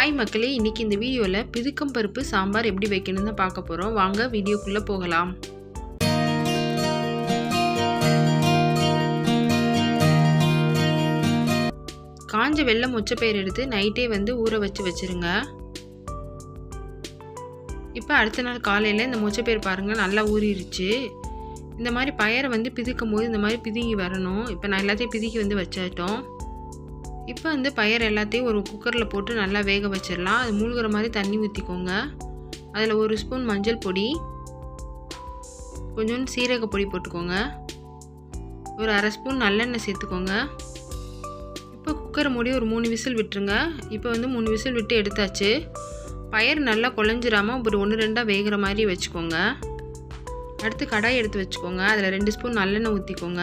Hi மக்களே இன்றைக்கி இந்த வீடியோவில் பிதுக்கம் பருப்பு சாம்பார் எப்படி வைக்கணும்னு பார்க்க போகிறோம் வாங்க வீடியோக்குள்ளே போகலாம். காஞ்ச வெள்ளை மொச்சப்பயிர் எடுத்து நைட்டே வந்து ஊற வச்சு வச்சுருங்க. இப்போ அடுத்த நாள் காலையில் இந்த மொச்சப்பயிர் பாருங்கள் நல்லா ஊறிடுச்சு இந்த மாதிரி பயரை வந்து பிதுக்கும் போது இந்த மாதிரி பிதுங்கி வரணும். இப்போ நான் எல்லாத்தையும் பிதுக்கி வந்து வச்சாட்டோம் இப்போ வந்து பயிர் எல்லாத்தையும் ஒரு குக்கரில் போட்டு நல்லா வேக வச்சிடலாம். அது மூழ்கிற மாதிரி தண்ணி ஊற்றிக்கோங்க அதில் ஒரு ஸ்பூன் மஞ்சள் பொடி கொஞ்சோண்டு சீரக பொடி போட்டுக்கோங்க. ஒரு அரை ஸ்பூன் நல்லெண்ணெய் சேர்த்துக்கோங்க. இப்போ குக்கரை மூடி ஒரு மூணு விசில் விட்டுருங்க. இப்போ வந்து மூணு விசில் விட்டு எடுத்தாச்சு. பயிர் நல்லா குழஞ்சிராமல் ஒரு ஒன்று ரெண்டாக வேகிற மாதிரி வச்சுக்கோங்க. அடுத்து கடாய் எடுத்து வச்சுக்கோங்க. அதில் ரெண்டு ஸ்பூன் நல்லெண்ணெய் ஊற்றிக்கோங்க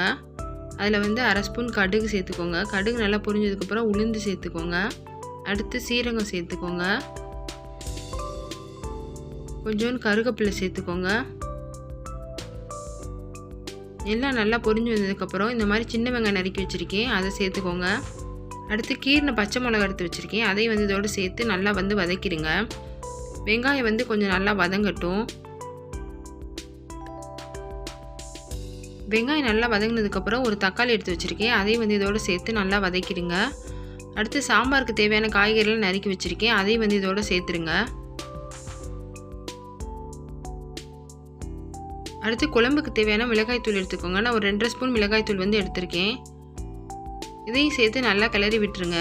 அதில் வந்து அரை ஸ்பூன் கடுகு சேர்த்துக்கோங்க. கடுகு நல்லா பொரிஞ்சதுக்கப்புறம் உளுந்து சேர்த்துக்கோங்க. அடுத்து சீரகம் சேர்த்துக்கோங்க. கொஞ்சோண்டு கருகப்பிலை சேர்த்துக்கோங்க. எல்லாம் நல்லா பொரிஞ்சு வந்ததுக்கப்புறம் இந்த மாதிரி சின்ன வெங்காயம் நறுக்கி வச்சுருக்கேன். அதை சேர்த்துக்கோங்க. அடுத்து கீரின பச்சை மிளகா எடுத்து வச்சுருக்கேன். அதையும் வந்து இதோடு சேர்த்து நல்லா வந்து வதக்கிடுங்க. வெங்காயம் வந்து கொஞ்சம் நல்லா வதங்கட்டும். வெங்காயம் நல்லா வதங்கினதுக்கப்புறம் ஒரு தக்காளி எடுத்து வச்சுருக்கேன். அதையும் வந்து இதோடு சேர்த்து நல்லா வதக்கிடுங்க. அடுத்து சாம்பாருக்கு தேவையான காய்கறிலாம் நறுக்கி வச்சுருக்கேன். அதையும் வந்து இதோடு சேர்த்துருங்க அடுத்து குழம்புக்கு தேவையான மிளகாய்த்தூள் எடுத்துக்கோங்க. நான் ஒரு ரெண்டரை ஸ்பூன் மிளகாய்த்தூள் வந்து எடுத்திருக்கேன். இதையும் சேர்த்து நல்லா கிளறி விட்டுருங்க.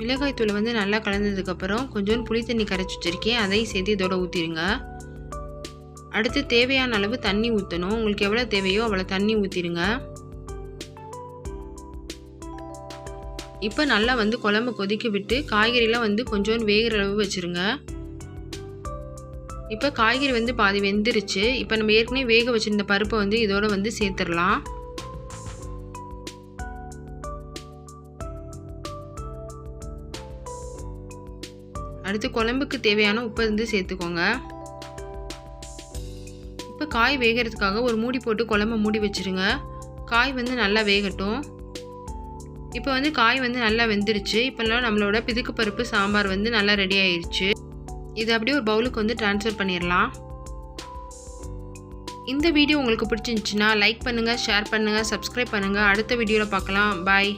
மிளகாய் தூள் வந்து நல்லா கலந்ததுக்கப்புறம் கொஞ்சோண்டு புளி தண்ணி கரைச்சி வச்சுருக்கேன். அதையும் சேர்த்து இதோட ஊற்றிடுங்க அடுத்து தேவையான அளவு தண்ணி ஊற்றணும் உங்களுக்கு எவ்வளோ தேவையோ அவ்வளோ தண்ணி ஊற்றிடுங்க இப்போ நல்லா வந்து குழம்பு கொதிக்க விட்டு காய்கறிலாம் வந்து கொஞ்சோண்டு வேகிற அளவு வச்சுருங்க. இப்போ காய்கறி வந்து பாதி வெந்துருச்சு. இப்போ நம்ம ஏற்கனவே வேக வச்சுருந்த பருப்பை வந்து இதோட வந்து சேர்த்துடலாம். அடுத்து குழம்புக்கு தேவையான உப்பு வந்து சேர்த்துக்கோங்க. இப்போ காய் வேகிறதுக்காக ஒரு மூடி போட்டு குழம்பு மூடி வச்சுருங்க. காய் வந்து நல்லா வேகட்டும். இப்போ வந்து காய் வந்து நல்லா வெந்துருச்சு. இப்போல்லாம் நம்மளோட பிதுக்கு பருப்பு சாம்பார் வந்து நல்லா ரெடி ஆயிடுச்சு இது அப்படியே ஒரு பவுலுக்கு வந்து ட்ரான்ஸ்ஃபர் பண்ணிடலாம் இந்த வீடியோ உங்களுக்கு பிடிச்சிருந்துச்சின்னா லைக் பண்ணுங்கள் ஷேர் பண்ணுங்கள் சப்ஸ்கிரைப் பண்ணுங்கள் அடுத்த வீடியோவில் பார்க்கலாம். பாய்